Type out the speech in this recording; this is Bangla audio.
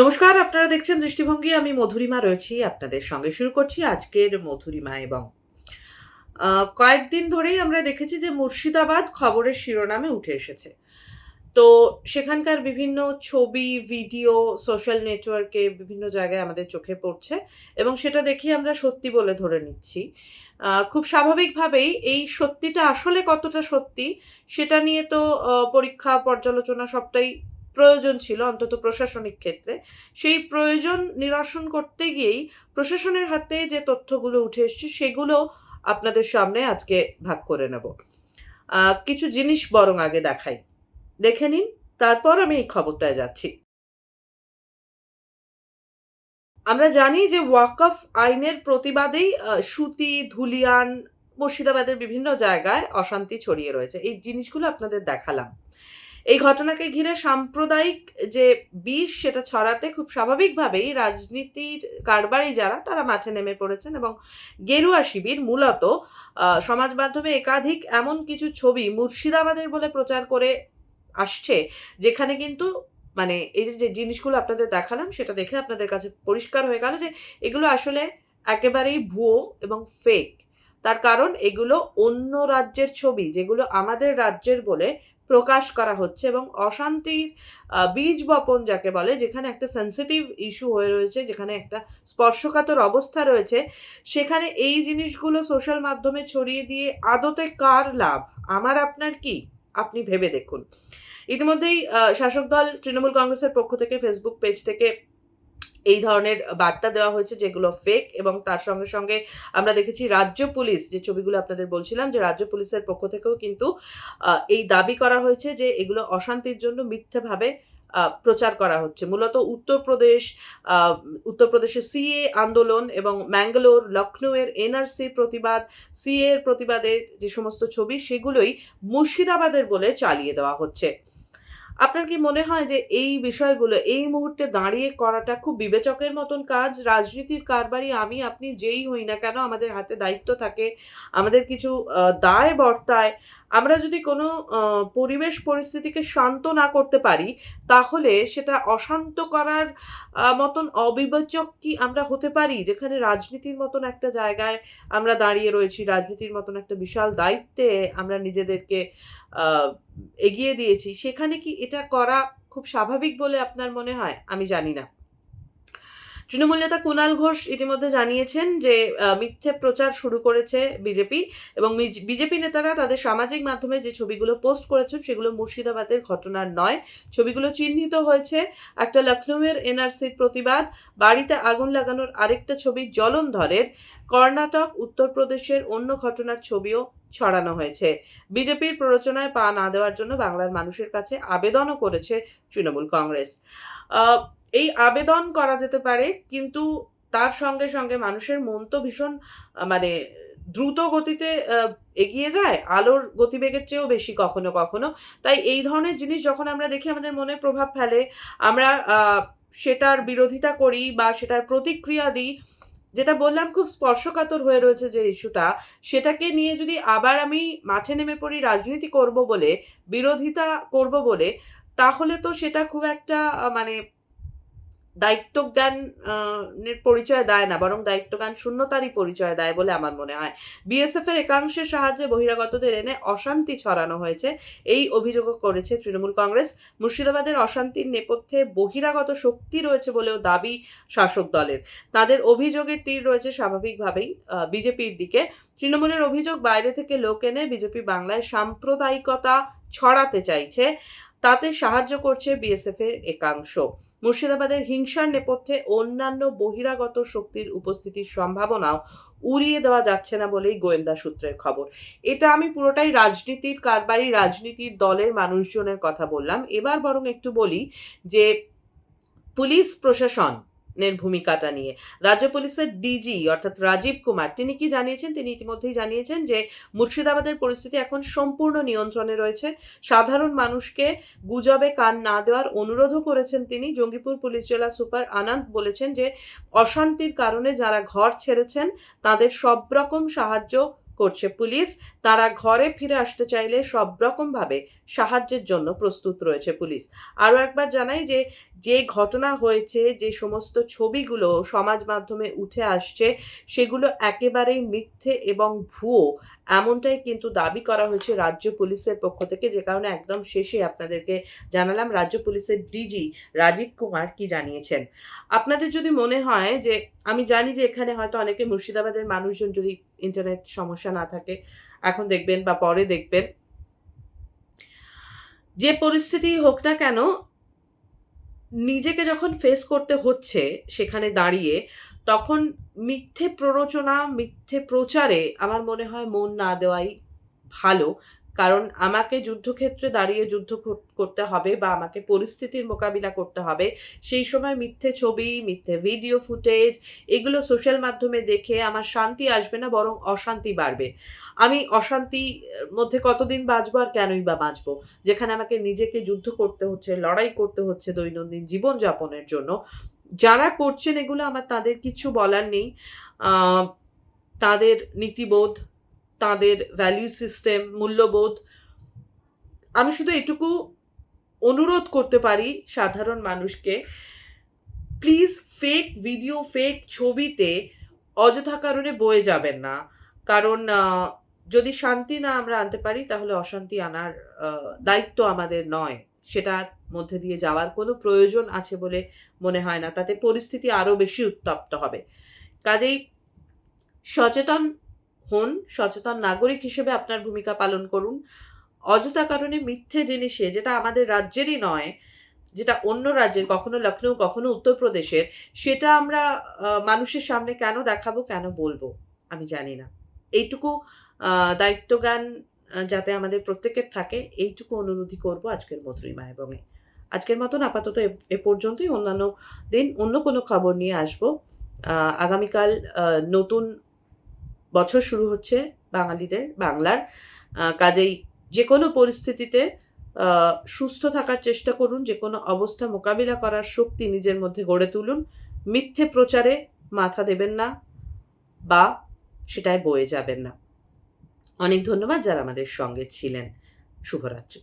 নমস্কার, আপনারা দেখছেন দৃষ্টিভঙ্গি। আমি মধুরিমা রয়েছি, আপনাদের সঙ্গে শুরু করছি আজকের মধুরিমা এবং কয়েকদিন ধরেই আমরা দেখেছি যে মুর্শিদাবাদ খবরের শিরোনামে উঠে এসেছে। তো সেখানকার বিভিন্ন ছবি, ভিডিও, সোশ্যাল নেটওয়ার্কে বিভিন্ন জায়গায় আমাদের চোখে পড়ছে এবং সেটা দেখি আমরা সত্যি বলে ধরে নিচ্ছি। খুব স্বাভাবিকভাবেই এই সত্যিটা আসলে কতটা সত্যি, সেটা নিয়ে তো পরীক্ষা, পর্যালোচনা সবটাই প্রয়োজন ছিল অন্তত প্রশাসনিক ক্ষেত্রে, সেই প্রয়োজন নিরসন করতে গিয়েই প্রশাসনের হাতে যে তথ্যগুলো উঠে এসছে সেগুলো আপনাদের সামনে আজকে ভাগ করে নেব। কিছু জিনিস বরং আগে দেখাই। দেখে নিন, তারপর আমি এই খবরটায় যাচ্ছি। আমরা জানি যে ওয়াকফ আইনের প্রতিবাদেই সুতি, ধুলিয়ান, মুর্শিদাবাদের বিভিন্ন জায়গায় অশান্তি ছড়িয়ে রয়েছে। এই জিনিসগুলো আপনাদের দেখালাম। এই ঘটনাকে ঘিরে সাম্প্রদায়িক যে বিষ সেটা ছড়াতে খুব স্বাভাবিকভাবেই রাজনীতির কারবারি যারা, তারা মাঠে নেমে পড়েছেন এবং গেরুয়া শিবির মূলত সমাজ মাধ্যমে একাধিক এমন কিছু ছবি মুর্শিদাবাদের বলে প্রচার করে আসছে, যেখানে কিন্তু মানে এই যে জিনিসগুলো আপনাদের দেখালাম, সেটা দেখে আপনাদের কাছে পরিষ্কার হয়ে গেল যে এগুলো আসলে একেবারেই ভুয়ো এবং ফেক তার কারণ এগুলো অন্য রাজ্যের ছবি, যেগুলো আমাদের রাজ্যের বলে প্রকাশ করা হচ্ছে এবং অশান্তির বীজ বপন যাকে বলে, যেখানে একটা সেন্সিটিভ ইস্যু হয়ে রয়েছে, যেখানে একটা স্পর্শকাতর অবস্থা রয়েছে, সেখানে এই জিনিসগুলো সোশ্যাল মাধ্যমে ছড়িয়ে দিয়ে আদতে কার লাভ? আমার, আপনার কি? আপনি ভেবে দেখুন। ইতিমধ্যেই শাসক দল, তৃণমূল কংগ্রেসের পক্ষ থেকে ফেসবুক পেজ থেকে এই ধরনের বার্তা দেওয়া হয়েছে যেগুলো ফেক এবং তার সঙ্গে সঙ্গে আমরা দেখেছি রাজ্য পুলিশ যে ছবিগুলো আপনাদের বলছিলাম যে রাজ্য পুলিশের পক্ষ থেকেও কিন্তু এই দাবি করা হয়েছে যে এগুলো অশান্তির জন্য মিথ্যাভাবে প্রচার করা হচ্ছে। মূলত উত্তরপ্রদেশ আহ, উত্তরপ্রদেশের সিএ আন্দোলন এবং ম্যাঙ্গালোর লখনৌয়ের এনআরসি প্রতিবাদ সিএ এর প্রতিবাদের যে সমস্ত ছবি সেগুলোই মুর্শিদাবাদের বলে চালিয়ে দেওয়া হচ্ছে। আপনার কি মনে হয় যে এই বিষয়গুলো, এই মুহূর্তে দাঁড়িয়ে করাটা খুব বিবেচকের মতন কাজ? রাজনীতির কারবারই আমি, আপনি যেই হই না কেন, আমাদের হাতে দায়িত্ব থাকে, আমাদের কিছু দায় বর্তায়। আমরা যদি কোনো পরিবেশ পরিস্থিতিকে শান্ত না করতে পারি, তাহলে সেটা অশান্ত করার মতন অবিবেচক কি আমরা হতে পারি? যেখানে রাজনীতির মতন একটা জায়গায় আমরা দাঁড়িয়ে রয়েছি, রাজনীতির মতন একটা বিশাল দায়িত্বে আমরা নিজেদেরকে এগিয়ে দিয়েছি। সেখানে কি এটা করা খুব স্বাভাবিক বলে আপনার মনে হয়? আমি জানি না। তৃণমূল নেতা কুণাল ঘোষ ইতিমধ্যে জানিয়েছেন যে মিথ্যে প্রচার শুরু করেছে বিজেপি এবং বিজেপি নেতারা তাদের সামাজিক মাধ্যমে যে ছবিগুলো পোস্ট করেছেন সেগুলো মুর্শিদাবাদের ঘটনার নয়। ছবিগুলো চিহ্নিত হয়েছে একটা লখনৌয়ের এনআরসির প্রতিবাদ। বাড়িতে আগুন লাগানোর আরেকটা ছবি জলন্ধরের। কর্ণাটক, উত্তরপ্রদেশের অন্য ঘটনার ছবিও ছড়ানো হয়েছে। বিজেপির প্ররোচনায় পা না দেওয়ার জন্য বাংলার মানুষের কাছে আবেদনও করেছে তৃণমূল কংগ্রেস। এই আবেদন করা যেতে পারে, কিন্তু তার সঙ্গে সঙ্গে মানুষের মন তো ভীষণ মানে দ্রুত গতিতে এগিয়ে যায়, আলোর গতিবেগের চেয়েও বেশি কখনো কখনো। তাই এই ধরনের জিনিস যখন আমরা দেখি, আমাদের মনে প্রভাব ফেলে, আমরা সেটার বিরোধিতা করি বা সেটার প্রতিক্রিয়া দিই, যেটা বললাম খুব স্পর্শকাতর হয়ে রয়েছে যে ইস্যুটা, সেটাকে নিয়ে যদি আবার আমি মাঠে নেমে পড়ি, রাজনীতি করব বলে, বিরোধিতা করব বলে, তাহলে তো সেটা খুব একটা মানে দায়িত্বজ্ঞান আহ, এর পরিচয় দেয় না বরং দায়িত্বজ্ঞান শূন্যতারই পরিচয় দেয় বলে আমার মনে হয়। বিএসএফ এর একাংশের সাহায্যে বহিরাগতদের এনে অশান্তি ছড়ানো হয়েছে এই অভিযোগও করেছে তৃণমূল কংগ্রেস। মুর্শিদাবাদের অশান্তির নেপথ্যে বহিরাগত শক্তি রয়েছে বলেও দাবি শাসক দলের। তাদের অভিযোগের তীর রয়েছে স্বাভাবিকভাবেই বিজেপির দিকে। তৃণমূলের অভিযোগ বাইরে থেকে লোক এনে বিজেপি বাংলায় সাম্প্রদায়িকতা ছড়াতে চাইছে। তাতে সাহায্য করছে বিএসএফ এর একাংশ। মুর্শিদাবাদের হিংসার নেপথ্যে অন্যান্য বহিরাগত শক্তির উপস্থিতির সম্ভাবনাও উড়িয়ে দেওয়া যাচ্ছে না বলেই গোয়েন্দা সূত্রের খবর। এটা আমি পুরোটাই রাজনীতির কারবারি, রাজনীতির দলের মানুষজনের কথা বললাম। এবার বরং একটু বলি যে পুলিশ প্রশাসন এর ভূমিকাটা নিয়ে। রাজ্য পুলিশের ডিজি অর্থাৎ রাজীব কুমার, তিনি কি জানিয়েছেন? তিনি ইতিমধ্যেই জানিয়েছেন যে, মুর্শিদাবাদের পরিস্থিতি এখন সম্পূর্ণ নিয়ন্ত্রণে রয়েছে। সাধারণ মানুষকে গুজবে কান না দেওয়ার অনুরোধও করেছেন তিনি। জঙ্গিপুর পুলিশ জেলা সুপার আনন্দ বলেছেন যে, অশান্তির কারণে যারা ঘর ছেড়েছেন, তাদের সব রকম সাহায্য করছে পুলিশ। তারা ঘরে ফিরে আসতে চাইলে সব রকম ভাবে সাহায্যের জন্য প্রস্তুত রয়েছে পুলিশ। আরও একবার জানাই যে যে ঘটনা হয়েছে, যে সমস্ত ছবিগুলো সমাজ মাধ্যমে উঠে আসছে, সেগুলো একেবারেই মিথ্যে এবং ভুয়ো এমনটাই কিন্তু দাবি করা হয়েছে রাজ্য পুলিশের পক্ষ থেকে। যে কারণে একদম শেষে আপনাদেরকে জানালাম, রাজ্য পুলিশের ডিজি রাজীব কুমার কি জানিয়েছেন। আপনাদের যদি মনে হয় যে, আমি জানি যে এখানে হয়তো অনেকে মুর্শিদাবাদের মানুষজন যদি ইন্টারনেট সমস্যা না থাকে এখন দেখবেন বা পরে দেখবেন। যে পরিস্থিতি হোক না কেন, নিজেকে যখন ফেস করতে হচ্ছে সেখানে দাঁড়িয়ে, তখন মিথ্যে প্ররোচনা, মিথ্যে প্রচারে আমার মনে হয় মন না দেওয়াই ভালো। কারণ আমাকে যুদ্ধক্ষেত্রে দাঁড়িয়ে যুদ্ধ করতে হবে বা আমাকে পরিস্থিতির মোকাবিলা করতে হবে, সেই সময় মিথ্যে ছবি, মিথ্যে ভিডিও ফুটেজ এগুলো সোশ্যাল মাধ্যমে দেখে আমার শান্তি আসবে না, বরং অশান্তি বাড়বে। আমি অশান্তির মধ্যে কতদিন বাঁচবো আর কেনই বা বাঁচবো? যেখানে আমাকে নিজেকে যুদ্ধ করতে হচ্ছে, লড়াই করতে হচ্ছে দৈনন্দিন জীবনযাপনের জন্য। যারা করছেন এগুলো আমার তাদের কিছু বলার নেই। তাদের নীতিবোধ তাদের ভ্যালু সিস্টেম মূল্যবোধ। আমি শুধু এটুকু অনুরোধ করতে পারি সাধারণ মানুষকে প্লিজ ফেক ভিডিও ফেক ছবিতে অযথা কারণে বয়ে যাবেন না। কারণ যদি শান্তি না আমরা আনতে পারি, তাহলে অশান্তি আনার দায়িত্ব আমাদের নয়। সেটার মধ্যে দিয়ে যাওয়ার কোনো প্রয়োজন আছে বলে মনে হয় না। তাতে পরিস্থিতি আরও বেশি উত্তপ্ত হবে। কাজেই সচেতন হন, সচেতন নাগরিক হিসেবে আপনার ভূমিকা পালন করুন। অযথা কারণে মিথ্যে জিনিসে, যেটা আমাদের রাজ্যেরই নয়, যেটা অন্য রাজ্যের, কখনো লখনৌ কখনো উত্তরপ্রদেশের, সেটা আমরা মানুষের সামনে কেন দেখাবো, কেন বলব, আমি জানি না। এইটুকু দায়িত্বজ্ঞান যাতে আমাদের প্রত্যেকের থাকে, এইটুকু অনুরোধই করব আজকের মধুরিমা এবং আজকের মতন আপাতত এ- পর্যন্তই। অন্যান্য দিন অন্য কোনো খবর নিয়ে আসব। আগামীকাল নতুন বছর শুরু হচ্ছে বাঙালিদের, বাংলার কাজেই যে কোনো পরিস্থিতিতে সুস্থ থাকার চেষ্টা করুন যে কোনো অবস্থা মোকাবিলা করার শক্তি নিজের মধ্যে গড়ে তুলুন। মিথ্যে প্রচারে মাথা দেবেন না বা সেটায় বয়ে যাবেন না। অনেক ধন্যবাদ যারা আমাদের সঙ্গে ছিলেন। শুভরাত্রি।